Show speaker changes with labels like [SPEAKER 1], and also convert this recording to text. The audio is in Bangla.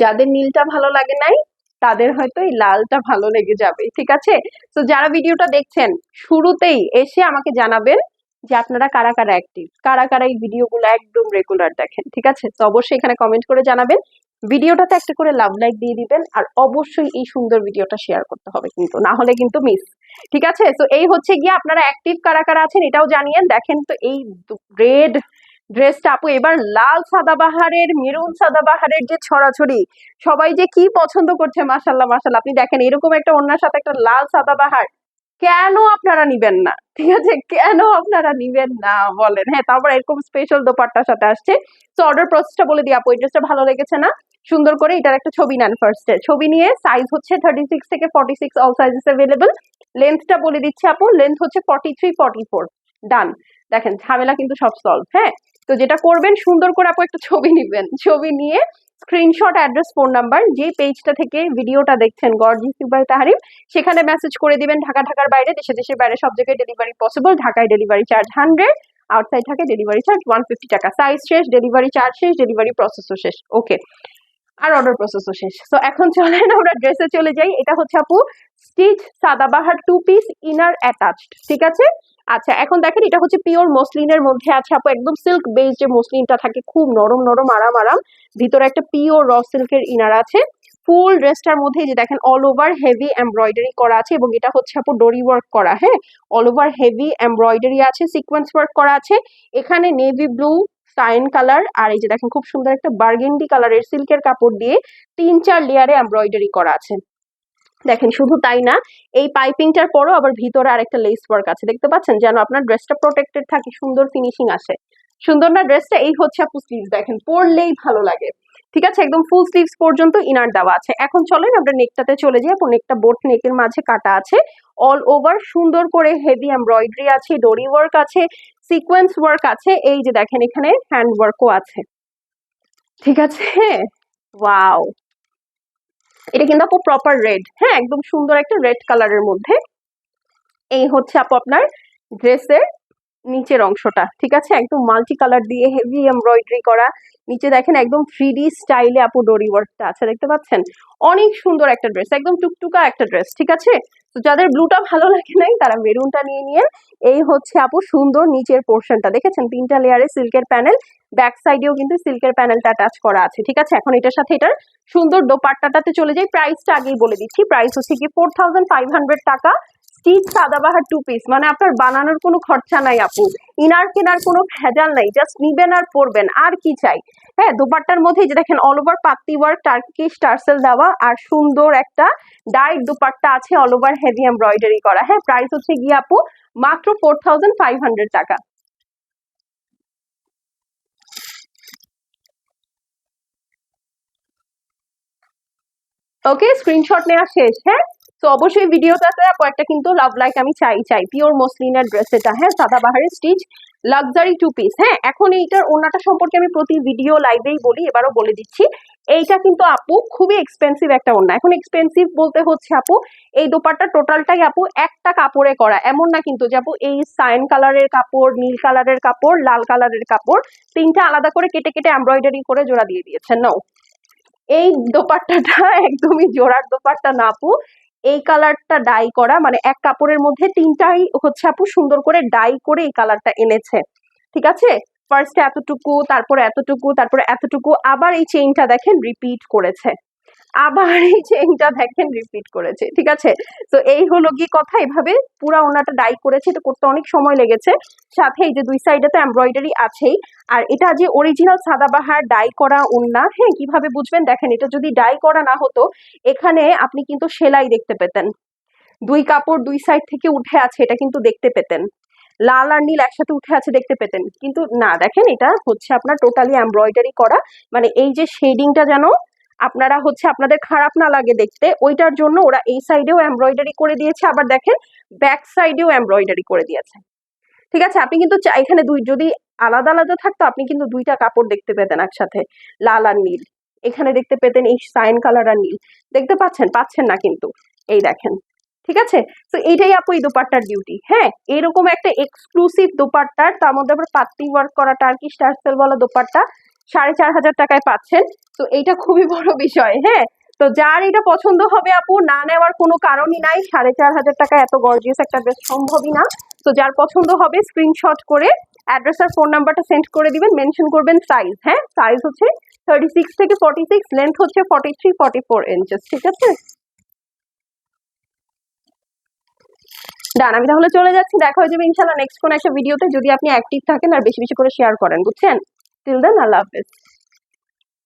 [SPEAKER 1] যাদের নীলটা ভালো লাগে নাই, তাদের হয়তো এই লালটা ভালো লেগে যাবে, ঠিক আছে? তো যারা ভিডিওটা দেখছেন, শুরুতেই এসে আমাকে জানাবেন যে আপনারা কারা কারা অ্যাক্টিভ কারা কারা এই ভিডিওগুলো একদম রেগুলার দেখেন, ঠিক আছে? তো অবশ্যই এখানে কমেন্ট করে জানাবেন। ভিডিওটাতে একটা করে লাভ লাইক দিয়ে দিবেন, আর অবশ্যই এই সুন্দর ভিডিওটা শেয়ার করতে হবে কিন্তু, না হলে কিন্তু মিস ঠিক আছে? তো এই হচ্ছে গিয়ে আপনারা অ্যাক্টিভ কারা কারা আছেন এটাও জানিয়েন। দেখেন তো এই রেড ড্রেসটা। আপু, এবার লাল সাদাবাহারের, মেরুন সাদাবাহারের যে ছড়াছড়ি, সবাই যে কি পছন্দ করছে মাসাল্লাহ মাসাল্লাহ আপনি দেখেন, এরকম একটা অন্যার সাথে একটা লাল সাদাবাহার, কেন আপনারা নিবেন না? ঠিক আছে? কেন আপনারা নিবেন না? বলেন। হ্যাঁ তারপর এরকম স্পেশাল দোপাট্টার সাথে আসছে। তো অর্ডার প্রসেসটা বলে দিই, আপু, এই ড্রেসটা ভালো লেগেছে না? সুন্দর করে এটার একটা ছবি নেন ফার্স্টে ছবি নিয়ে সাইজ হচ্ছে থার্টি সিক্স থেকে forty six all sizes available লেন্থটা বলে দিচ্ছি, আপু লেন্থ হচ্ছে forty three forty four done দেখেন, ঝামেলা কিন্তু সব সলভ হ্যাঁ? তো যেটা করবেন, সুন্দর করে আপু একটা ছবি নিবেন। ছবি নিয়ে স্ক্রিনশট অ্যাড্রেস ফোন নাম্বার যে পেজটা থেকে ভিডিওটা দেখছেন গর্জি সিবাই তাহারিম সেখানে মেসেজ করে দিবেন ঢাকা, ঢাকার বাইরে, দেশে, দেশের বাইরে, সব জায়গায় ডেলিভারি পসিবল ঢাকায় ডেলিভারি চার্জ হান্ড্রেড আউটসাইড থাকে ডেলিভারি চার্জ ওয়ান ফিফটি টাকা। সাইজ শেষ ডেলিভারি চার্জ শেষ ডেলিভারি প্রসেসও শেষ। ওকে আর অর্ডার প্রসেসও শেষ। তো এখন চলেন আমরা ড্রেসে চলে যাই। এটা হচ্ছে আপু stitch Sadabahar two piece inner attached ঠিক আছে? আচ্ছা এখন দেখেন এটা হচ্ছে পিওর মসলিনের মধ্যে আছে। আপু, একদম সিল্ক বেস যে মসলিনটা থাকে। খুব নরম নরম, আরাম আরাম। ভিতরে একটা পিওর র সিল্কের ইনার আছে। ফুল ড্রেসটার মধ্যে যে দেখেন অল ওভার হেভি এমব্রয়ডারি করা আছে এবং এটা হচ্ছে আপু ডোরি ওয়ার্ক করা হ্যাঁ? অল ওভার হেভি এমব্রয়ডারি আছে সিকোয়েন্স ওয়ার্ক করা আছে। এখানে নেভি ব্লু সাইন কালার আর এই যে দেখেন, খুব সুন্দর একটা বার্গেন্ডি কালারের সিল্কের কাপড় দিয়ে তিন, চার লেয়ারে এমব্রয়ডারি করা আছে। দেখেন, শুধু তাই না, এই পাইপিংটার পরও আবার ভিতরে আরেকটা লেস ওয়ার্ক আছে। দেখতে পাচ্ছেন যেন আপনার ড্রেসটা প্রোটেক্টেড থাকে, সুন্দর ফিনিশিং আসে। সুন্দর না ড্রেসটা এই হচ্ছে আপু স্লিভস দেখেন, পরলেই ভালো লাগে। ঠিক আছে, একদম ফুল স্লিভস পর্যন্ত ইনার দেওয়া আছে। এখন চলেন, আমরা নেকটাতে চলে যাই। আপু নেকটা বোট নেকের মাঝে কাটা আছে। অল ওভার সুন্দর করে হেভি এমব্রয়ডারি আছে ডোরি ওয়ার্ক আছে সিকোয়েন্স ওয়ার্ক আছে। এই যে দেখেন, এখানে হ্যান্ড ওয়ার্কও আছে। ঠিক আছে? ওয়াও এটা কিন্তু আপু প্রপার রেড হ্যাঁ একদম সুন্দর একটা রেড কালারের মধ্যে। এই হচ্ছে আপু আপনার ড্রেসের নিচের অংশটা, ঠিক আছে? একদম মাল্টি কালার দিয়ে হেভি এমব্রয়ডারি করা। নিচে দেখেন একদম থ্রি স্টাইলে আপু ডোরি ওয়ার্কটা আছে, দেখতে পাচ্ছেন? অনেক সুন্দর একটা ড্রেস একদম টুকটুকা একটা ড্রেস ঠিক আছে? তো যাদের ব্লুটা ভালো লাগে নাই, তারা মেরুনটা নিয়ে নিয়ে এই হচ্ছে আপু সুন্দর নিচের পোর্শনটা দেখেছেন? তিনটা লেয়ারে সিল্কের প্যানেল ব্যাক সাইডেও কিন্তু সিল্কের প্যানেলটা অ্যাটাচ করা আছে, ঠিক আছে? এখন এটার সাথে এটার সুন্দর দোপাট্টাটাতে চলে যাই। প্রাইসটা আগেই বলে দিচ্ছি প্রাইস হচ্ছে কি ফোর টাকা। স্টিচ সাদাবাহার টু পিস মানে আপনার বানানোর কোনো খরচা নাই আপু। ইনার কেনার কোনো ভেজাল নাই। জাস্ট নিবেন আর পরবেন। আর কি চাই? হ্যাঁ দুপাট্টার মধ্যে যে দেখেন all over পাত্তি work turkey tassel দেওয়া আর সুন্দর একটা ডাইট দুপাট্টা আছে অল ওভার হেভি এমব্রয়ডারি করা। হ্যাঁ প্রাইস হচ্ছে গিয়ে আপু মাত্র ফোর থাউজেন্ড ফাইভ হান্ড্রেড টাকা। ওকে স্ক্রিনশট নেওয়া শেষ। হ্যাঁ? তো অবশ্যই ভিডিওটাতে কয়েকটা কিন্তু লাভ লাইক আমি চাই চাই। পিওর মসলিনের ড্রেস এটা হ্যাঁ সাদাবাহারের স্টিচ লাক্সারি টু পিস হ্যাঁ এখন এইটার ওনাটা সম্পর্কে আমি প্রতি ভিডিও লাইভেই বলি, এবারও বলে দিচ্ছি। এইটা কিন্তু আপু খুবই এক্সপেন্সিভ একটা ওনা এখন এক্সপেন্সিভ বলতে হচ্ছে আপু, এই দোপাট্টা টোটালটাই আপু একটা কাপড়ে করা। এমন না কিন্তু যে আপু এই সাইন কালারের কাপড়, নীল কালারের কাপড়, লাল কালারের কাপড়, তিনটা আলাদা করে কেটে কেটে এমব্রয়ডারি করে জোড়া দিয়ে দিয়েছেন নাও এই দোপাট্টাটা একদমই জোড়ার দোপাট্টা না আপু। এই কালারটা ডাই করা মানে এক কাপড়ের মধ্যে তিনটাই হচ্ছে আপু সুন্দর করে ডাই করে এই কালারটা এনেছে। ঠিক আছে? ফার্স্টে এতটুকু, তারপর এতটুকু তারপর এতটুকু, আবার এই চেইনটা দেখেন রিপিট করেছে। আবার এই চেইনটা দেখেন রিপিট করেছে, ঠিক আছে? তো এই হলো কি কথা, এভাবে পুরা ওনাটা ডাই করেছে, তো করতে অনেক সময় লেগেছে। সাথে এই যে দুই সাইডে তো এমব্রয়ডারি আছেই, আর এটা যে অরিজিনাল সাদাবাহার ডাই করা ওন্না হ্যাঁ কীভাবে বুঝবেন? দেখেন, এটা যদি ডাই করা না হতো, এখানে আপনি কিন্তু সেলাই দেখতে পেতেন। দুই কাপড় দুই সাইড থেকে উঠে আছে, এটা কিন্তু দেখতে পেতেন। লাল আর নীল একসাথে উঠে আছে, দেখতে পেতেন। কিন্তু না, দেখেন, এটা হচ্ছে আপনার টোটালি এমব্রয়ডারি করা। মানে এই যে শেডিংটা যেন আপনারা হচ্ছে আপনাদের খারাপ না লাগে দেখতে। ওইটার জন্য ওরা এই সাইডেও এমব্রয়ডারি করে দিয়েছে। আবার দেখেন ব্যাক সাইডেও এমব্রয়ডারি করে দিয়েছে। ঠিক আছে? আপনি কিন্তু এখানে দুই, যদি আলাদা আলাদা থাকতো, আপনি কিন্তু দুইটা কাপড় দেখতে পেতেন একসাথে। লাল আর নীল। এখানে দেখতে পেতেন এই সাইন কালার আর নীল। দেখতে পাচ্ছেন? পাচ্ছেন না কিন্তু। এই দেখেন। ঠিক আছে? তো এইটাই আপু এই দোপাট্টার ডিউটি হ্যাঁ এরকম একটা এক্সক্লুসিভ দোপাট্টার, তার মধ্যে আবার পাত্তি ওয়ার্ক করা টার্কিশ টার্সেল বলা দোপাট্টা সাড়ে চার হাজার টাকায় পাচ্ছেন। তো এইটা খুবই বড় বিষয় হ্যাঁ? তো যার এটা পছন্দ হবে আপু, না নেওয়ার কোনো কারণই নাই। সাড়ে চার হাজার টাকা এত গর্জিয়াস একটা ড্রেস সম্ভবই না। তো যার পছন্দ হবে স্ক্রিনশট করে অ্যাড্রেস আর ফোন নাম্বারটা সেন্ড করে দিবেন। মেনশন করবেন সাইজ হ্যাঁ? সাইজ হচ্ছে থার্টি সিক্স থেকে ফর্টি সিক্স লেন্থ হচ্ছে forty three forty four inches ঠিক আছে? ডান আমি তাহলে চলে যাচ্ছি। দেখা হয়ে যাবে ইনশাল্লাহ নেক্সট কোন একটা ভিডিওতে যদি আপনি অ্যাক্টিভ থাকেন আর বেশি বেশি করে শেয়ার করেন, বুঝছেন? Till then, Allah Hafiz.